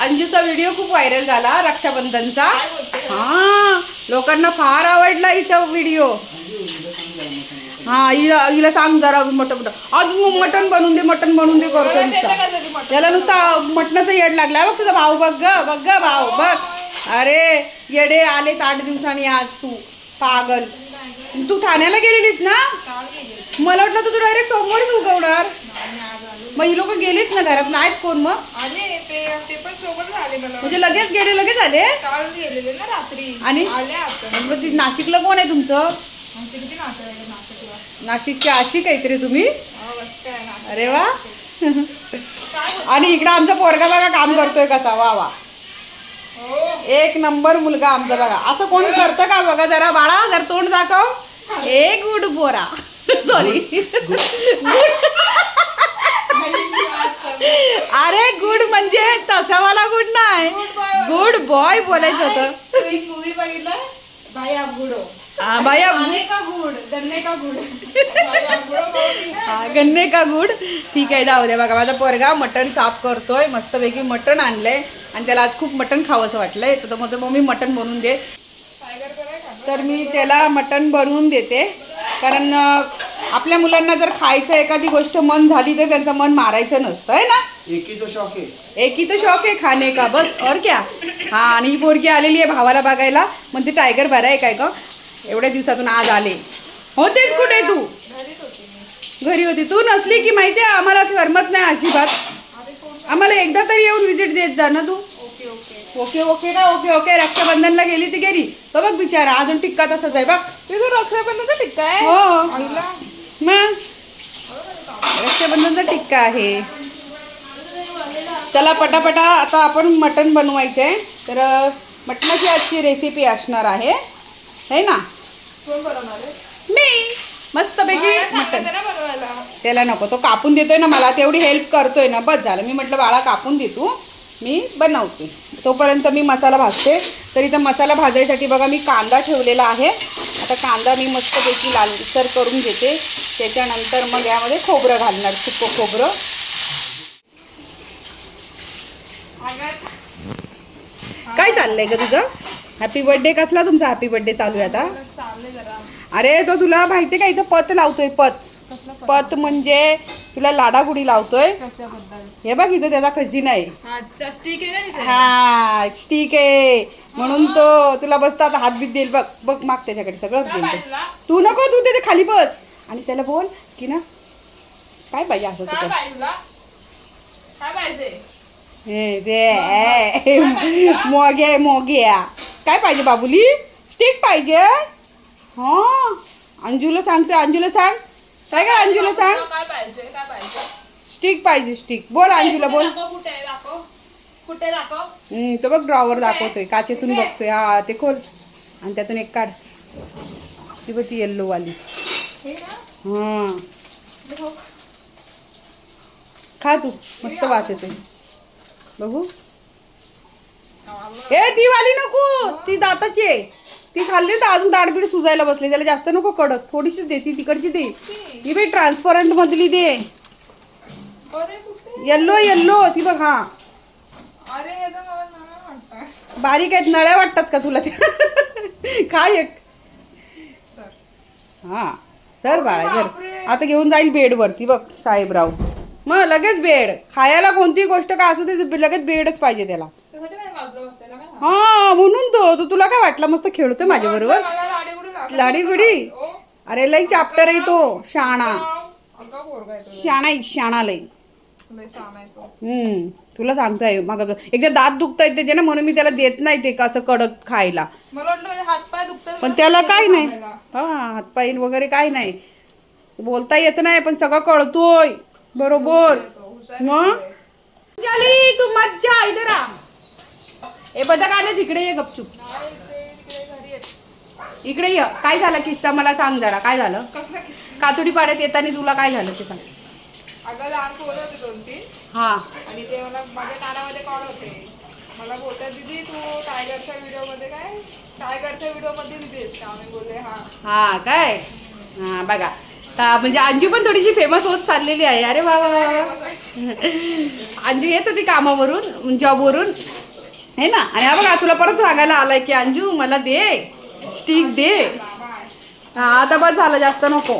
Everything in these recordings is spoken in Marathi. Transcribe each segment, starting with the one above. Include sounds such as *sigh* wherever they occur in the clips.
अंजूचा व्हिडिओ खूप व्हायरल झाला रक्षाबंधनचा. हा लोकांना फार आवडला हिचा व्हिडिओ हा हिला हिला सांग जरा मटन मटन आज मग मटन बनवून दे मटन बनवून दे करतो नुसता. मटण? त्याला नुसता मटणाचा येड लागला. बघ तुझा भाऊ बघ ग बघ ग भाऊ बघ. अरे येडे आले आठ दिवसांनी आज तू. पागल. तू ठाण्याला गेलेलीस ना? मला वाटलं तू डायरेक्ट सोमवारीच उगवणार. मग ही लोक गेलीच ना घरात नाहीत कोण मग? आले ते ते पण सोबत मला म्हणजे लगेच गेले लगेच आले? काल गेलेले ना रात्री. आणि? आले आता. मग ती नाशिकला कोण आहे तुमचं? आमचे किती नातं आहे नाशिकला. नाशिकची अशी काहीतरी तुम्ही? हा, नाशिक. अरे वा. काय *laughs* आणि इकडं आमचा पोरगा बघा काम करतोय कसा. वा वा. एक नंबर मुलगा आमचा बघा. असं कोण करतं का बघा जरा? बाळा जर तोंड दाखव. ए गुड बोरा. सॉरी अरे गुड म्हणजे तशावाला गुड नाही. गुड बॉय बोलायचं होतं. भाई खाने का गुड गन्ने का गुड? *laughs* हा, गन्ने का गुड. ठीक आहे जाऊ द्या बघा माझा पोरगा मटण साफ करतोय. मस्तपैकी मटण आणलंय. आणि त्याला आज खूप मटण खावंसं वाटलंय. तर तो म्हणतो मम्मी मटण बनवून दे. तर मी त्याला मटण बनवून देते. कारण आपल्या मुलांना जर खायचं एखादी गोष्ट मन झाली तर त्यांचं मन मारायचं नसतं आहे ना? एक ही तो शौक है एक ही तो शौक आहे खाणे का? बस और क्या? हा आणि ही पोरगी आलेली आहे भावाला बघायला. म्हणते टायगर बरा आहे काय ग? एवढ्या दिवसातून आज आले. होतेच कुठे तू? घरी होती. तू नसली की माहिती आहे आम्हाला करमत नाही अजिबात. आम्हाला एकदा तरी येऊन विजिट देत जा ना तू. ओके ओके ना ओके ओके रक्षाबंधनला गेली ती गेली. तो बघ बिचारा अजून टिक्का तसाच आहे बघ. तुझं रक्षाबंधनचा टिक्का आहे? हो. मग? रक्षाबंधनचा टिक्का आहे. चला पटापटा आता आपण मटण बनवायचं आहे. तर मटणाची आजची रेसिपी असणार आहे. है ना? मी. मस्तपैकी मटण. त्याला नको तो कापून देतोय ना मला. तेवढी हेल्प करतोय ना. बस झालं. मी म्हटलं बाळा कापून दे तू. मी बनवते. तोपर्यंत मी मसाला भाजते. तर इथं मसाला भाजायसाठी बघा मी कांदा ठेवलेला आहे. आता कांदा मी मस्तपैकी लालसर करून घेते. त्याच्यानंतर मग यामध्ये खोबरं घालणार सुकं खोबरं. काय चाललंय ग तुझं? हॅपी बर्थडे कसला तुमचा हॅपी बर्थडे चालू आहे आता? अरे तो तुला माहितीये का इथं पत लावतोय पत. पत म्हणजे तुला लाडागुडी लावतोय. हे बघ इथं त्याचा खजिना आहे. स्टिक आहे हा ठीक आहे. म्हणून तो तुला बसता आता हात बीत देईल. बघ बघ माग त्याच्याकडे सगळं देईल तो. नको तू त्याच्याखाली बस. आणि त्याला बोल की ना काय पाहिजे असं हे ते मोगे मोग्या काय पाहिजे बाबुली? स्टिक पाहिजे. हा अंजूला सांगतोय अंजूला सांग. काय काय अंजूला सांग? काय पाहिजे काय पाहिजे? स्टिक पाहिजे स्टिक. बोल अंजूला बोल. कुठे आहे? दाखव. कुठे दाखव? हम्म, तो बघ ड्रॉवर दाखवतोय. काचेतून बघतोय. हा ते खोल. आणि त्यातून एक काढ. ती बघ ती येल्लो वाली. हे ना? हा. खा तू. मस्त वास येते बघू. ए ती वाली नको. ती दाताची आहे. ती खाल्ली तर अजून दाडबीड सुजायला बसली. त्याला जास्त नको कडक. थोडीशीच दे ती तिकडची दे. ही बाई ट्रान्सपरंट मधली दे. येल्लो येल्लो ती बघ हा. बारीक आहेत नळ्या वाटतात का तुला त्या? काय एक. हा. तर बाळा जर. आता घेऊन जाईल बेडवरती बघ साहेबराव. मग लगेच बेड. खायला कोणती गोष्ट का असू दे लगेच बेडच पाहिजे त्याला त्यासाठी माझ्या बाजूला बसलेला काय हा म्हणून तो तो तुला काय वाटलं? मस्त खेळतोय माझ्या बरोबर. लाडीगुडी अरे लई चाप्टर आहे तो शाणा. आहे. शाणा आहे, शाणा लई. आहे. हम्म तुला सांगताय मग एकदा दात दुखतायत त्याचे ना म्हणून मी त्याला देत नाही ते कसं कडक खायला. हातपाय दुखतात पण त्याला काय नाही. हा हातपाई वगैरे काय नाही. बोलता येत नाही पण सगळं कळतोय. बरोबर. मग? तू मज्जा इधर आ. ए बदक आले तिकडे ये गपचूप. इकडे ये. काय झालं किस्सा? मला सांग जरा. काय झालं? कातुडी पाड्यात येताना तुला काय झालं ते सांग. अगं लहान पोरं होते दोन तीन. हा. आणि ते मला माझ्या कानामध्ये कॉल होते. मला बोलतात दीदी तू टायगरच्या व्हिडिओमध्ये काय? टायगरच्या व्हिडिओमध्ये दीदी आहेस का? मी बोलले हा. हा काय? हा बघा. म्हणजे अंजू पण थोडीशी फेमस होत चाललेली आहे. अरे वा वा वा वा. *laughs* अंजू येत होती कामावरून जॉबवरून है ना? आणि हा बघा तुला परत सांगायला आलाय की अंजू मला दे. स्टिक दे. हा आता बस झालं जास्त नको.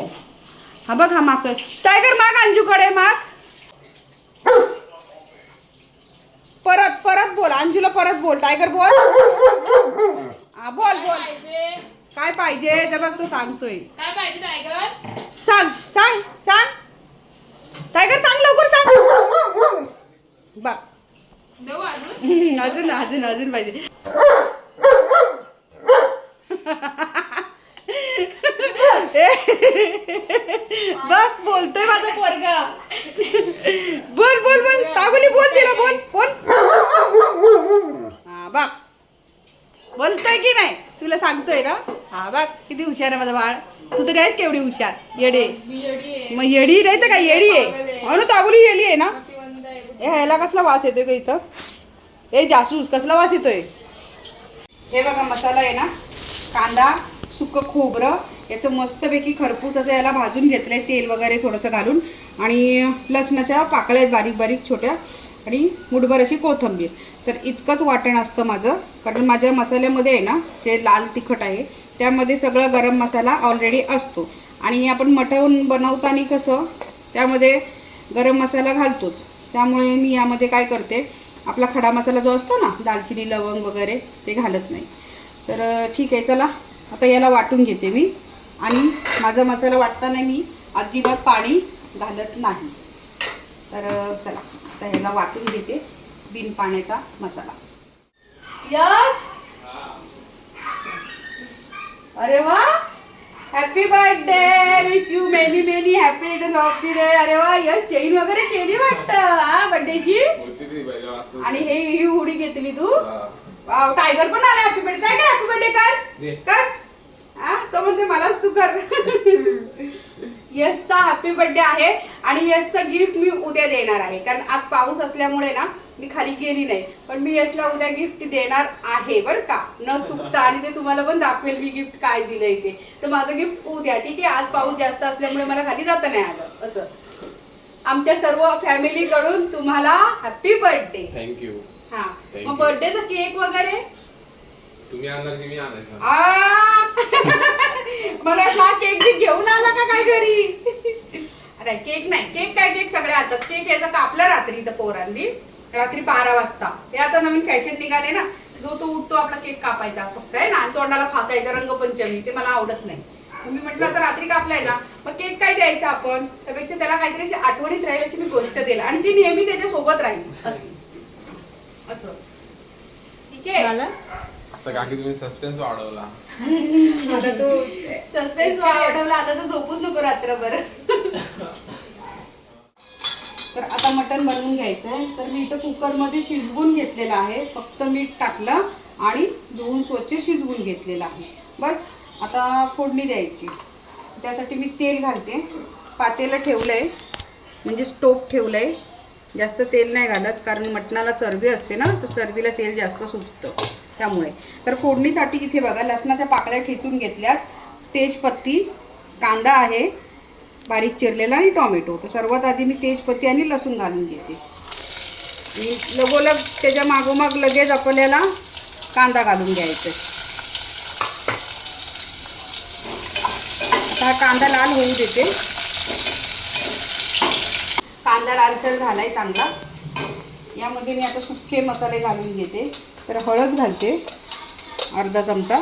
हा बघ हा माग. टायगर माग अंजूकडे माग. परत परत बोल. अंजूला परत बोल. टायगर बोल. हा बोल बोल. काय पाहिजे? ते बघ तो सांगतोय. काय पाहिजे टायगर सांग सांग सांग. टायगर सांग लवकर सांग. बघ. *laughs* अजून? अजून अजून पाहिजे. बघ बोलतोय माझा पोरगा. बोल बोल बोल. तागोली बोल तिला बोल बोल. हा बघ. बोलतोय की नाही? तुला सांगतोय ना? हा बघ. किती हुशार आहे माझा बाळ. तू तरी आहेस केवढी हुशार. येडे. मग येडी नाही तर काय? येडी आहे. म्हणून तागोली येडी आहे ना? हे ए ह्याला कसला वास येतोय का इथं? ए जासूस कसला वास येतोय? हे बघा मसाला आहे ना कांदा सुकं खोबरं याचं मस्तपैकी खरपूस असं याला भाजून घेतलंय तेल वगैरे थोडंसं घालून. आणि लसणाच्या पाकळ्या बारीक बारीक छोट्या. आणि मुठभर अशी कोथिंबीर. तर इतकंच वाटण असतं माझं. कारण माझ्या मसाल्यामध्ये आहे ना ते लाल तिखट आहे त्यामध्ये सगळं गरम मसाला ऑलरेडी असतो. आणि आपण मटण बनवताना कसं त्यामध्ये गरम मसाला घालतोच. त्यामुळे मी यामध्ये काय करते आपला खडा मसाला जो असतो ना दालचिनी लवंग वगैरे ते घालत नाही. तर ठीक आहे चला आता याला वाटून घेते मी. आणि माझा मसाला वाटताना मी अजिबात पाणी घालत नाही. तर चला आता ह्याला वाटून घेते बिन पाण्याचा मसाला. यश! अरे वा! Happy birthday wish you happy returns of the day अरे वा यश चेन वगैरे केली वाटतं. हा बर्थडेची वाजता. आणि हे ही उडी घेतली तू. वाव, टायगर पण आला. Happy birthday tiger happy birthday. कर कर हा तो म्हणते मलाच तू कर. *laughs* यशचा हॅपी बर्थडे आहे आणि यशचं गिफ्ट मी उद्या देणार आहे. कारण आज पाऊस असल्यामुळे ना मी खाली गेली नाही. पण मी यशला उद्या गिफ्ट देणार आहे बरं का. न चुकता. आणि ते तुम्हाला पण दाखवेल मी गिफ्ट काय दिलंय ते. तर माझं गिफ्ट उद्या. ठीक आहे आज पाऊस जास्त असल्यामुळे मला खाली जाता नाही आलं. असं. आमच्या सर्व फॅमिली कडून तुम्हाला हॅपी बर्थडे you. हा. मग. बर्थडेचा केक वगैरे? तुम्ही आणणार की मी आणायचा? आ! *laughs* मला वाटलं हा केक बी घेऊन आला का काय घरी? अरे केक नाही. केक काय केक सगळे आणतात केक याचा कापला रात्री इथं पोरांनी? रात्री बारा वाजता. ते आता नवीन फॅशन निघाले ना. जो तो उठतो आपला केक कापायचा. फक्त आहे ना आणि तोंडाला फासायचा रंगपंचमी. ते मला आवडत नाही. मग मी म्हटलं आता रात्री कापलाय ना मग केक काय द्यायचा आपण? त्यापेक्षा त्याला काहीतरी अशी आठवणीत राहील अशी मी गोष्ट दिला आणि ती नेहमी त्याच्या सोबत राहील. अशी असं. ठीक आहे? असं काकी तुम्ही सस्पेन्स वाढवला. आता तू सस्पेन्स वाढवला आता तर झोपूच नको रात्रभर. तर आता मटण बनवून घ्यायचंय. तर मी इथं कुकरमध्ये शिजवून घेतलेलं आहे. फक्त मीठ टाकलं आणि धुवून स्वच्छ शिजवून घेतलेलं आहे. बस आता फोडणी द्यायची. त्यासाठी मी तेल घालते. पातेलं ठेवलंय. म्हणजे स्टोप ठेवलंय. जास्त तेल नाही घालत कारण मटणाला चरबी असते ना तर चरबीला तेल जास्त सुटतं. त्यामुळे. तर फोडणीसाठी इथे बघा लसणाच्या पाकळ्या ठेचून घेतल्यात. तेजपत्ती कांदा आहे बारीक चिरलेला आणि टॉमॅटो. तर सर्वात आधी मी तेजपत्ती आणि लसूण घालून घेते. आणि लगोलग त्याच्या मागोमाग लगेच आपल्याला कांदा घालून घ्यायचा आता हा कांदा लाल होऊ देते. कांदा लालसर झालाय चांगला. यामध्ये मी आता सुके मसाले घालून घेते. तर हळद घालते अर्धा चमचा.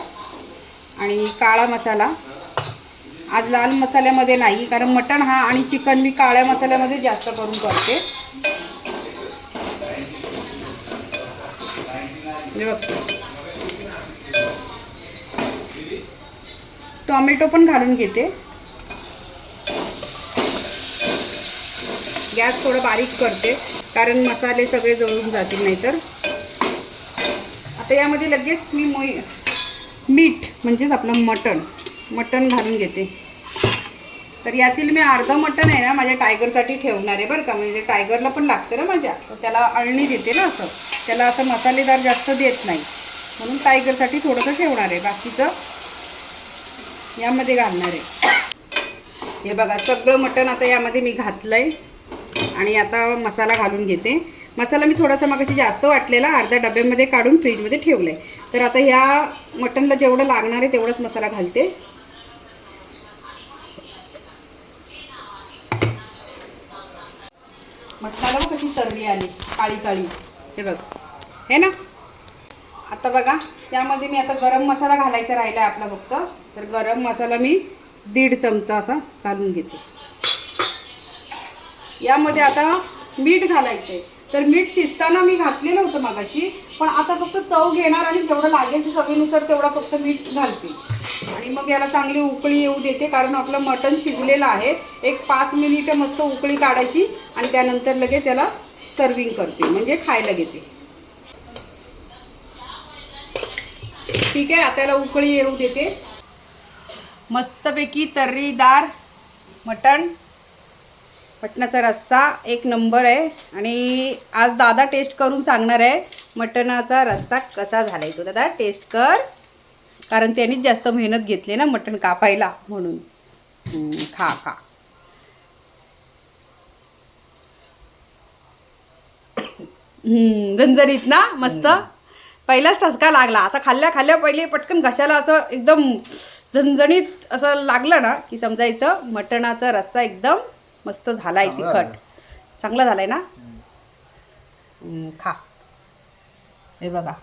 आणि काळा मसाला. आज लाल मसाल्यामध्ये नाही कारण मटण हा आणि चिकन मी काळ्या मसाल्यामध्ये जास्त करून करते. बघ. टॉमॅटो पण घालून घेते. गॅस थोडं बारीक करते कारण मसाले सगळे जळून जातील नाहीतर. आता यामध्ये लगेच मी मोई मीठ म्हणजेच आपलं मटण मटण घालून घेते. तर यातील मी अर्धं मटण आहे ना माझ्या टायगरसाठी ठेवणार आहे बरं का. म्हणजे टायगरला पण लागतं ना माझ्या. तर त्याला अळणी देते ना असं. त्याला असं मसालेदार जास्त देत नाही. म्हणून टायगरसाठी थोडंसं ठेवणार आहे. बाकीचं यामध्ये घालणार आहे. हे बघा सगळं मटण आता यामध्ये मी घातलं आहे आणि आता मसाला घालून घेते. मसाला मी थोडासा मग जास्त वाटलेला अर्ध्या डब्यामध्ये काढून फ्रीजमध्ये ठेवलं आहे तर आता ह्या मटणला जेवढं लागणार आहे तेवढाच मसाला घालते. मटणाला बघ कशी तरली आली काळी काळी. हे बघ. हे ना? आता बघा त्यामध्ये मी आता गरम मसाला घालायचा राहिला आहे आपला फक्त. तर गरम मसाला मी दीड चमचा असा घालून घेते. यामध्ये आता मीठ घालायचं आहे तर मीठ शिजताना मी घातलेलं होतं मागाशी पण आता फक्त चव घेणार आणि जेवढं लागेल ते चवीनुसार तेवढा फक्त मीठ घालते. आणि मग याला चांगली उकळी येऊ देते कारण आपलं मटण शिजलेलं आहे. एक पाच मिनिटं मस्त उकळी काढायची आणि त्यानंतर लगेच याला सर्विंग करते म्हणजे खायला घेते. ठीक आहे आता याला उकळी येऊ देते. मस्तपैकी तर्रीदार मटण. मटणाचा रस्सा एक नंबर आहे. आणि आज दादा टेस्ट करून सांगणार आहे मटणाचा रस्सा कसा झालाय तो. दादा टेस्ट कर. कारण त्यांनीच जास्त मेहनत घेतली ना मटण कापायला म्हणून. खा खा. झणझणीत ना मस्त. पहिलाच ठसका लागला. असा खाल्ल्या खाल्ल्या पहिले पटकन घशाला असं एकदम झणझणीत असं लागलं ना की समजायचं मटणाचा रस्सा एकदम मस्त झालाय चांगला तिखट. चांगला झालाय ना? हम्म, खा. हे बघा.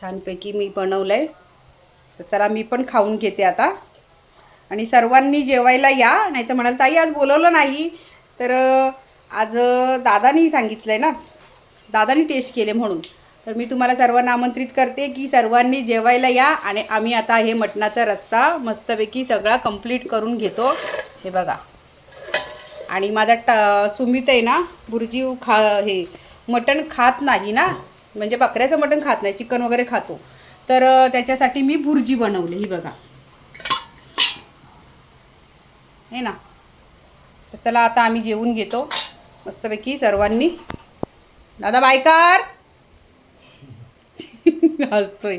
छानपैकी मी बनवलंय. तर चला मी पण खाऊन घेते आता. आणि सर्वांनी जेवायला या नाही तर म्हणाल ताई आज बोलवलं नाही. तर आज दादानी सांगितलंय ना? दादानी टेस्ट केले म्हणून. तर मी तुम्हाला सर्वांना आमंत्रित करते की सर्वांनी जेवायला या आणि आम्ही आता हे मटणाचा रस्सा मस्तपैकी सगळा कंप्लीट करून घेतो. हे बघा. आणि माझा ट सुमित आहे ना बुर्जी खा हे मटण खात नाही ना म्हणजे बकऱ्याचं मटण खात नाही चिकन वगैरे खातो. तर त्याच्यासाठी मी भुर्जी बनवली ही बघा. हे ना. तर चला आता आम्ही जेवून घेतो मस्तपैकी सर्वांनी. दादा बायकर! *laughs* हसतोय.